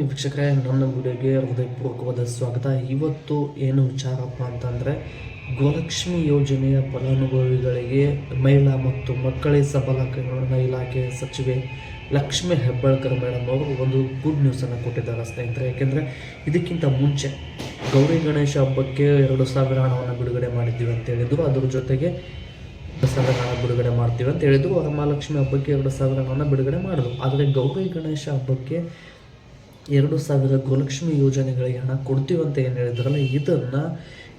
ವೀಕ್ಷಕರೇ, ನನ್ನ ವಿಡಿಯೋಗೆ ಹೃದಯಪೂರ್ವಕವಾದ ಸ್ವಾಗತ. ಇವತ್ತು ಏನು ವಿಚಾರಪ್ಪ ಅಂತಂದರೆ, ಗೋಲಕ್ಷ್ಮಿ ಯೋಜನೆಯ ಫಲಾನುಭವಿಗಳಿಗೆ ಮಹಿಳಾ ಮತ್ತು ಮಕ್ಕಳ ಸಬಲೀಕರಣ ಇಲಾಖೆ ಸಚಿವೆ ಲಕ್ಷ್ಮಿ ಹೆಬ್ಬಾಳ್ಕರ್ ಮೇಡಮ್ ಅವರು ಒಂದು ಗುಡ್ ನ್ಯೂಸನ್ನು ಕೊಟ್ಟಿದ್ದಾರೆ ಸ್ನೇಹಿತರೆ. ಯಾಕೆಂದರೆ, ಇದಕ್ಕಿಂತ ಮುಂಚೆ ಗೌರಿ ಗಣೇಶ ಹಬ್ಬಕ್ಕೆ ಎರಡು ಸಾವಿರ ಹಣವನ್ನು ಬಿಡುಗಡೆ ಮಾಡಿದ್ದೀವಿ ಅಂತ ಹೇಳಿದರು. ಅದರ ಜೊತೆಗೆ ಸಾವಿರ ಹಣ ಬಿಡುಗಡೆ ಮಾಡ್ತೀವಿ ಅಂತ ಹೇಳಿದ್ರು. ವರಮಹಾಲಕ್ಷ್ಮಿ ಹಬ್ಬಕ್ಕೆ ಎರಡು ಸಾವಿರ ಹಣವನ್ನು ಬಿಡುಗಡೆ ಮಾಡಿದ್ರು. ಆದರೆ ಗೌರಿ ಗಣೇಶ ಹಬ್ಬಕ್ಕೆ ಎರಡು ಸಾವಿರ ಗೋಲಕ್ಷ್ಮಿ ಯೋಜನೆಗಳಿಗೆ ಹಣ ಕೊಡ್ತೀವಿ ಅಂತ ಏನು ಹೇಳಿದ್ರಲ್ಲ, ಇದನ್ನು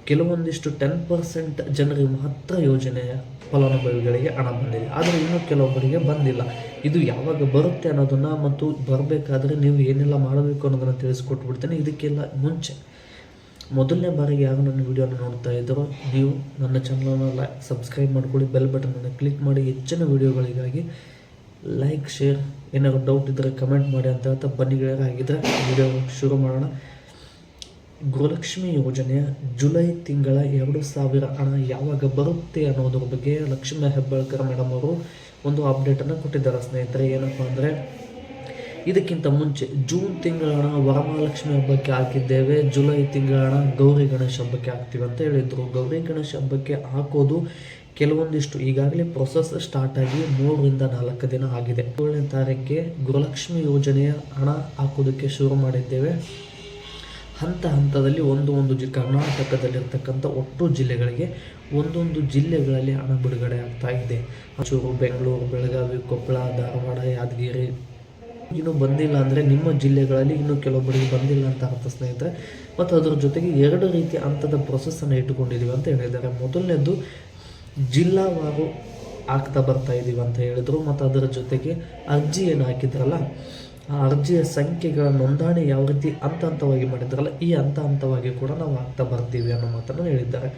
ಕೆಲವೊಂದಿಷ್ಟು ಟೆನ್ ಪರ್ಸೆಂಟ್ ಜನರಿಗೆ ಮಾತ್ರ ಯೋಜನೆ ಫಲಾನುಭವಿಗಳಿಗೆ ಹಣ ಬಂದಿದೆ. ಆದರೆ ಇನ್ನೂ ಕೆಲವೊಬ್ಬರಿಗೆ ಬಂದಿಲ್ಲ. ಇದು ಯಾವಾಗ ಬರುತ್ತೆ ಅನ್ನೋದನ್ನು ಮತ್ತು ಬರಬೇಕಾದ್ರೆ ನೀವು ಏನೆಲ್ಲ ಮಾಡಬೇಕು ಅನ್ನೋದನ್ನು ತಿಳಿಸ್ಕೊಟ್ಬಿಡ್ತೇನೆ. ಇದಕ್ಕೆಲ್ಲ ಮುಂಚೆ ಮೊದಲನೇ ಬಾರಿಗೆ ಯಾರು ನನ್ನ ವಿಡಿಯೋನ ನೋಡ್ತಾ ಇದ್ದರೋ, ನೀವು ನನ್ನ ಚಾನಲನ್ನು ಸಬ್ಸ್ಕ್ರೈಬ್ ಮಾಡ್ಕೊಳ್ಳಿ ಬೆಲ್ ಬಟನನ್ನು ಕ್ಲಿಕ್ ಮಾಡಿ, ಹೆಚ್ಚಿನ ವಿಡಿಯೋಗಳಿಗಾಗಿ ಲೈಕ್ ಶೇರ್ ಏನಾದ್ರು ಡೌಟ್ ಇದ್ದರೆ ಕಮೆಂಟ್ ಮಾಡಿ ಅಂತ ಹೇಳ್ತಾ ಬನ್ನಿ ಗೆಳೆಯರಾಗಿದ್ದರೆ ವಿಡಿಯೋ ಶುರು ಮಾಡೋಣ. ಗೃಹಲಕ್ಷ್ಮಿ ಯೋಜನೆಯ ಜುಲೈ ತಿಂಗಳ ಎರಡು ಸಾವಿರ ಹಣ ಯಾವಾಗ ಬರುತ್ತೆ ಅನ್ನೋದ್ರ ಬಗ್ಗೆ ಲಕ್ಷ್ಮೀ ಹೆಬ್ಬಾಳ್ಕರ್ ಮೇಡಮ್ ಅವರು ಒಂದು ಅಪ್ಡೇಟನ್ನು ಕೊಟ್ಟಿದ್ದಾರೆ ಸ್ನೇಹಿತರೆ. ಏನಪ್ಪ ಅಂದರೆ, ಇದಕ್ಕಿಂತ ಮುಂಚೆ ಜೂನ್ ತಿಂಗಳ ಹಣ ವರಮಹಾಲಕ್ಷ್ಮಿ ಹಬ್ಬಕ್ಕೆ ಹಾಕಿದ್ದೇವೆ. ಜುಲೈ ತಿಂಗಳ ಹಣ ಗೌರಿ ಗಣೇಶ ಹಬ್ಬಕ್ಕೆ ಹಾಕ್ತೀವಿ ಅಂತ ಹೇಳಿದರು. ಗೌರಿ ಗಣೇಶ ಹಬ್ಬಕ್ಕೆ ಹಾಕೋದು ಕೆಲವೊಂದಿಷ್ಟು ಈಗಾಗಲೇ ಪ್ರೊಸೆಸ್ ಸ್ಟಾರ್ಟ್ ಆಗಿ ಮೂರರಿಂದ ನಾಲ್ಕು ದಿನ ಆಗಿದೆ. ಏಳನೇ ತಾರೀಕಿಗೆ ಗೃಹಲಕ್ಷ್ಮಿ ಯೋಜನೆಯ ಹಣ ಹಾಕೋದಕ್ಕೆ ಶುರು ಮಾಡಿದ್ದೇವೆ. ಹಂತ ಹಂತದಲ್ಲಿ ಒಂದು ಒಂದು ಜಿ ಕರ್ನಾಟಕದಲ್ಲಿರ್ತಕ್ಕಂಥ ಒಟ್ಟು ಜಿಲ್ಲೆಗಳಿಗೆ ಒಂದೊಂದು ಜಿಲ್ಲೆಗಳಲ್ಲಿ ಹಣ ಬಿಡುಗಡೆ ಆಗ್ತಾ ಇದೆ. ಚೂರು ಬೆಂಗಳೂರು, ಬೆಳಗಾವಿ, ಕೊಪ್ಪಳ, ಧಾರವಾಡ, ಯಾದಗಿರಿ ಇನ್ನೂ ಬಂದಿಲ್ಲ ಅಂದರೆ ನಿಮ್ಮ ಜಿಲ್ಲೆಗಳಲ್ಲಿ ಇನ್ನೂ ಕೆಲವೊಬ್ಬರಿಗೆ ಬಂದಿಲ್ಲ ಅಂತ ಅರ್ಥ ಸ್ನೇಹಿತರೆ. ಮತ್ತು ಅದರ ಜೊತೆಗೆ ಎರಡು ರೀತಿಯ ಹಂತದ ಪ್ರೊಸೆಸ್ಸನ್ನು ಇಟ್ಟುಕೊಂಡಿದ್ದೀವಿ ಅಂತ ಹೇಳಿದ್ದಾರೆ. ಮೊದಲನೇದು ಜಿಲ್ಲಾವಾರು ಆಗ್ತಾ ಬರ್ತಾ ಇದ್ದೀವಿ ಅಂತ ಹೇಳಿದರು. ಮತ್ತು ಅದರ ಜೊತೆಗೆ ಅರ್ಜಿ ಏನು ಹಾಕಿದ್ರಲ್ಲ, ಆ ಅರ್ಜಿಯ ಸಂಖ್ಯೆಗಳ ನೋಂದಣಿ ಯಾವ ರೀತಿ ಹಂತ ಹಂತವಾಗಿ ಮಾಡಿದ್ರಲ್ಲ, ಈ ಹಂತ ಹಂತವಾಗಿ ಕೂಡ ನಾವು ಆಗ್ತಾ ಬರ್ತೀವಿ ಅನ್ನೋ ಮಾತನ್ನು ಹೇಳಿದ್ದಾರೆ.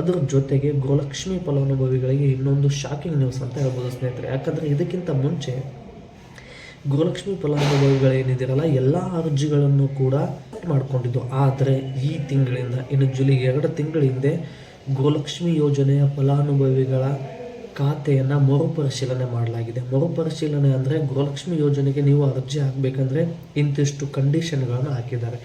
ಅದರ ಜೊತೆಗೆ ಗೋಲಕ್ಷ್ಮಿ ಫಲಾನುಭವಿಗಳಿಗೆ ಇನ್ನೊಂದು ಶಾಕಿಂಗ್ ನ್ಯೂಸ್ ಅಂತ ಹೇಳ್ಬೋದು ಸ್ನೇಹಿತರೆ. ಯಾಕಂದರೆ ಇದಕ್ಕಿಂತ ಮುಂಚೆ ಗೋಲಕ್ಷ್ಮಿ ಫಲಾನುಭವಿಗಳೇನಿದಿರಲ್ಲ ಎಲ್ಲ ಅರ್ಜಿಗಳನ್ನು ಕೂಡ ಮಾಡಿಕೊಂಡಿದ್ದು. ಆದರೆ ಈ ತಿಂಗಳಿಂದ, ಇನ್ನು ಜುಲೈ ಎರಡು ತಿಂಗಳ ಹಿಂದೆ ಗೃಹಲಕ್ಷ್ಮಿ ಯೋಜನೆಯ ಫಲಾನುಭವಿಗಳ ಖಾತೆಯನ್ನು ಮರುಪರಿಶೀಲನೆ ಮಾಡಲಾಗಿದೆ. ಮರುಪರಿಶೀಲನೆ ಅಂದರೆ ಗೃಹಲಕ್ಷ್ಮಿ ಯೋಜನೆಗೆ ನೀವು ಅರ್ಜಿ ಹಾಕಬೇಕಂದ್ರೆ ಇಂತಿಷ್ಟು ಕಂಡೀಷನ್ಗಳನ್ನು ಹಾಕಿದ್ದಾರೆ.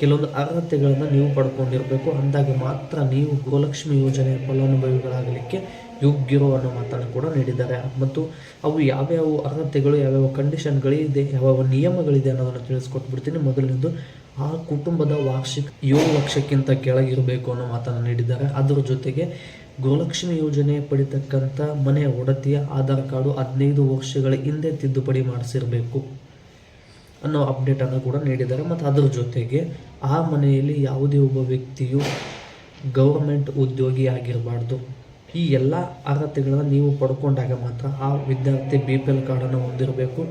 ಕೆಲವೊಂದು ಅರ್ಹತೆಗಳನ್ನು ನೀವು ಪಡ್ಕೊಂಡಿರಬೇಕು. ಅಂದಾಗ ಮಾತ್ರ ನೀವು ಗೃಹಲಕ್ಷ್ಮಿ ಯೋಜನೆಯ ಫಲಾನುಭವಿಗಳಾಗಲಿಕ್ಕೆ ಯೋಗ್ಯರು ಅನ್ನೋ ಮಾತನ್ನು ಕೂಡ ನೀಡಿದ್ದಾರೆ. ಮತ್ತು ಅವು ಯಾವ್ಯಾವ ಅರ್ಹತೆಗಳು, ಯಾವ್ಯಾವ ಕಂಡೀಷನ್ಗಳಿದೆ, ಯಾವ್ಯಾವ ನಿಯಮಗಳಿದೆ ಅನ್ನೋದನ್ನು ತಿಳಿಸ್ಕೊಟ್ಬಿಡ್ತೀನಿ. ಮೊದಲನೇದು ಆ ಕುಟುಂಬದ ವಾರ್ಷಿಕ ಏಳು ಲಕ್ಷಕ್ಕಿಂತ ಕೆಳಗಿರಬೇಕು ಅನ್ನೋ ಮಾತನ್ನು ನೀಡಿದ್ದಾರೆ. ಅದರ ಜೊತೆಗೆ ಗೃಹಲಕ್ಷ್ಮಿ ಯೋಜನೆ ಪಡಿತಕ್ಕಂಥ ಮನೆಯ ಒಡತಿಯ ಆಧಾರ್ ಕಾರ್ಡು ಹದಿನೈದು ವರ್ಷಗಳ ಹಿಂದೆ ತಿದ್ದುಪಡಿ ಮಾಡಿಸಿರಬೇಕು ಅನ್ನೋ ಅಪ್ಡೇಟನ್ನು ಕೂಡ ನೀಡಿದ್ದಾರೆ. ಮತ್ತು ಅದರ ಜೊತೆಗೆ ಆ ಮನೆಯಲ್ಲಿ ಯಾವುದೇ ಒಬ್ಬ ವ್ಯಕ್ತಿಯು ಗೌರ್ಮೆಂಟ್ ಉದ್ಯೋಗಿ ಆಗಿರಬಾರ್ದು. ಈ ಎಲ್ಲ ಅರ್ಹತೆಗಳನ್ನು ನೀವು ಪಡ್ಕೊಂಡಾಗ ಮಾತ್ರ ಆ ವಿದ್ಯಾರ್ಥಿ ಬಿ ಪಿ ಎಲ್ ಕಾರ್ಡನ್ನು ಹೊಂದಿರಬೇಕು.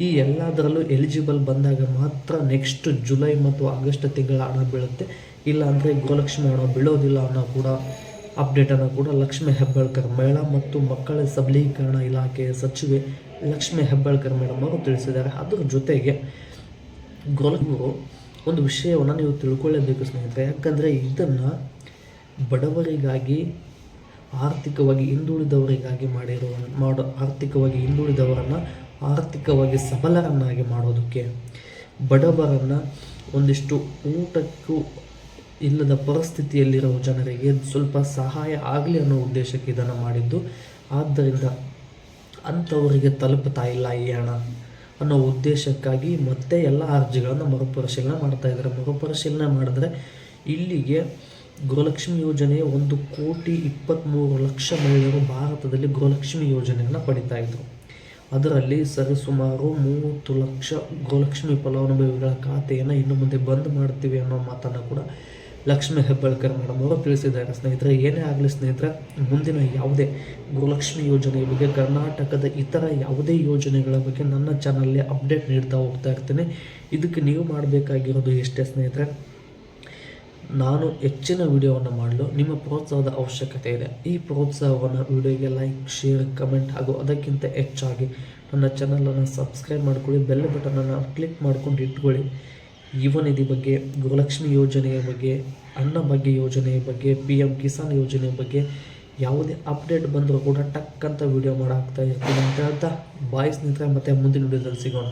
ಈ ಎಲ್ಲದರಲ್ಲೂ ಎಲಿಜಿಬಲ್ ಬಂದಾಗ ಮಾತ್ರ ನೆಕ್ಸ್ಟ್ ಜುಲೈ ಮತ್ತು ಆಗಸ್ಟ್ ತಿಂಗಳ ಹಣ ಬೀಳುತ್ತೆ. ಇಲ್ಲ ಅಂದರೆ ಗೃಹಲಕ್ಷ್ಮಿ ಹಣ ಬೀಳೋದಿಲ್ಲ ಅನ್ನೋ ಕೂಡ ಅಪ್ಡೇಟನ್ನು ಕೂಡ ಲಕ್ಷ್ಮಿ ಹೆಬ್ಬಾಳ್ಕರ್ ಮಹಿಳಾ ಮತ್ತು ಮಕ್ಕಳ ಸಬಲೀಕರಣ ಇಲಾಖೆಯ ಸಚಿವೆ ಲಕ್ಷ್ಮಿ ಹೆಬ್ಬಾಳ್ಕರ್ ಮೇಡಮ್ ಅವರು ತಿಳಿಸಿದ್ದಾರೆ. ಅದರ ಜೊತೆಗೆ ಗೋಲಕ್ಷ್ಮಿಯವರು ಒಂದು ವಿಷಯವನ್ನು ನೀವು ತಿಳ್ಕೊಳ್ಳೇಬೇಕು ಸ್ನೇಹಿತರೆ. ಯಾಕಂದರೆ ಇದನ್ನು ಬಡವರಿಗಾಗಿ, ಆರ್ಥಿಕವಾಗಿ ಹಿಂದುಳಿದವರಿಗಾಗಿ ಮಾಡಿರುವ, ಮಾಡೋ, ಆರ್ಥಿಕವಾಗಿ ಹಿಂದುಳಿದವರನ್ನು ಆರ್ಥಿಕವಾಗಿ ಸಬಲರನ್ನಾಗಿ ಮಾಡೋದಕ್ಕೆ ಬಡವರನ್ನು ಒಂದಿಷ್ಟು ಊಟಕ್ಕೂ ಇಲ್ಲದ ಪರಿಸ್ಥಿತಿಯಲ್ಲಿರೋ ಜನರಿಗೆ ಸ್ವಲ್ಪ ಸಹಾಯ ಆಗಲಿ ಅನ್ನೋ ಉದ್ದೇಶಕ್ಕೆ ಇದನ್ನು ಮಾಡಿದ್ದು. ಆದ್ದರಿಂದ ಅಂಥವರಿಗೆ ತಲುಪ್ತಾ ಇಲ್ಲ ಈ ಹಣ ಅನ್ನೋ ಉದ್ದೇಶಕ್ಕಾಗಿ ಮತ್ತೆ ಎಲ್ಲ ಅರ್ಜಿಗಳನ್ನು ಮರುಪರಿಶೀಲನೆ ಮಾಡ್ತಾ ಇದ್ದಾರೆ. ಮರುಪರಿಶೀಲನೆ ಮಾಡಿದ್ರೆ ಇಲ್ಲಿಗೆ ಗೃಹಲಕ್ಷ್ಮಿ ಯೋಜನೆಯ ಒಂದು ಕೋಟಿ ಇಪ್ಪತ್ತ್ಮೂರು ಲಕ್ಷ ಮಹಿಳೆಯರು ಭಾರತದಲ್ಲಿ ಗೃಹಲಕ್ಷ್ಮಿ ಯೋಜನೆಯನ್ನು ಪಡಿತಾ ಇದ್ರು. ಅದರಲ್ಲಿ ಸರಿಸುಮಾರು ಮೂವತ್ತು ಲಕ್ಷ ಗೋಲಕ್ಷ್ಮಿ ಫಲಾನುಭವಿಗಳ ಖಾತೆಯನ್ನು ಇನ್ನು ಮುಂದೆ ಬಂದ್ ಮಾಡ್ತೀವಿ ಅನ್ನೋ ಮಾತನ್ನು ಕೂಡ ಲಕ್ಷ್ಮಿ ಹೆಬ್ಬಾಳ್ಕರ್ ಮೇಡಮ್ ಅವರು ತಿಳಿಸಿದ್ದಾರೆ. ಸ್ನೇಹಿತರೆ, ಏನೇ ಆಗಲಿ ಸ್ನೇಹಿತರೆ, ಮುಂದಿನ ಯಾವುದೇ ಗೃಹಲಕ್ಷ್ಮಿ ಯೋಜನೆಯ ಬಗ್ಗೆ, ಕರ್ನಾಟಕದ ಇತರ ಯಾವುದೇ ಯೋಜನೆಗಳ ಬಗ್ಗೆ ನನ್ನ ಚಾನಲ್ಗೆ ಅಪ್ಡೇಟ್ ನೀಡ್ತಾ ಹೋಗ್ತಾ ಇರ್ತೀನಿ. ಇದಕ್ಕೆ ನೀವು ಮಾಡಬೇಕಾಗಿರೋದು ಎಷ್ಟೇ ಸ್ನೇಹಿತರೆ ನಾನು ಹೆಚ್ಚಿನ ವಿಡಿಯೋವನ್ನು ಮಾಡಲು ನಿಮ್ಮ ಪ್ರೋತ್ಸಾಹದ ಅವಶ್ಯಕತೆ ಇದೆ. ಈ ಪ್ರೋತ್ಸಾಹವನ್ನು ವಿಡಿಯೋಗೆ ಲೈಕ್, ಶೇರ್, ಕಮೆಂಟ್ ಹಾಗೂ ಅದಕ್ಕಿಂತ ಹೆಚ್ಚಾಗಿ ನನ್ನ ಚಾನಲನ್ನು ಸಬ್ಸ್ಕ್ರೈಬ್ ಮಾಡ್ಕೊಳ್ಳಿ. ಬೆಲ್ ಬಟನನ್ನು ಕ್ಲಿಕ್ ಮಾಡ್ಕೊಂಡು ಇಟ್ಕೊಳ್ಳಿ. ಯುವ ನಿಧಿ ಬಗ್ಗೆ, ಗೃಹಲಕ್ಷ್ಮಿ ಯೋಜನೆಯ ಬಗ್ಗೆ ಅನ್ನಭಾಗ್ಯ ಯೋಜನೆಯ ಬಗ್ಗೆ ಪಿ ಎಂ ಕಿಸಾನ್ ಯೋಜನೆಯ ಬಗ್ಗೆ ಯಾವುದೇ ಅಪ್ಡೇಟ್ ಬಂದರೂ ಕೂಡ ಟಕ್ ಅಂತ ವಿಡಿಯೋ ಮಾಡಾಕ್ತಾ ಇರ್ತೀನಿ ಅಂತ ಹೇಳ್ತಾ ಬಾಯ್ಸ್ ಸ್ನೇಹಿತರೆ, ಮತ್ತೆ ಮುಂದಿನ ವಿಡಿಯೋದಲ್ಲಿ ಸಿಗೋಣ.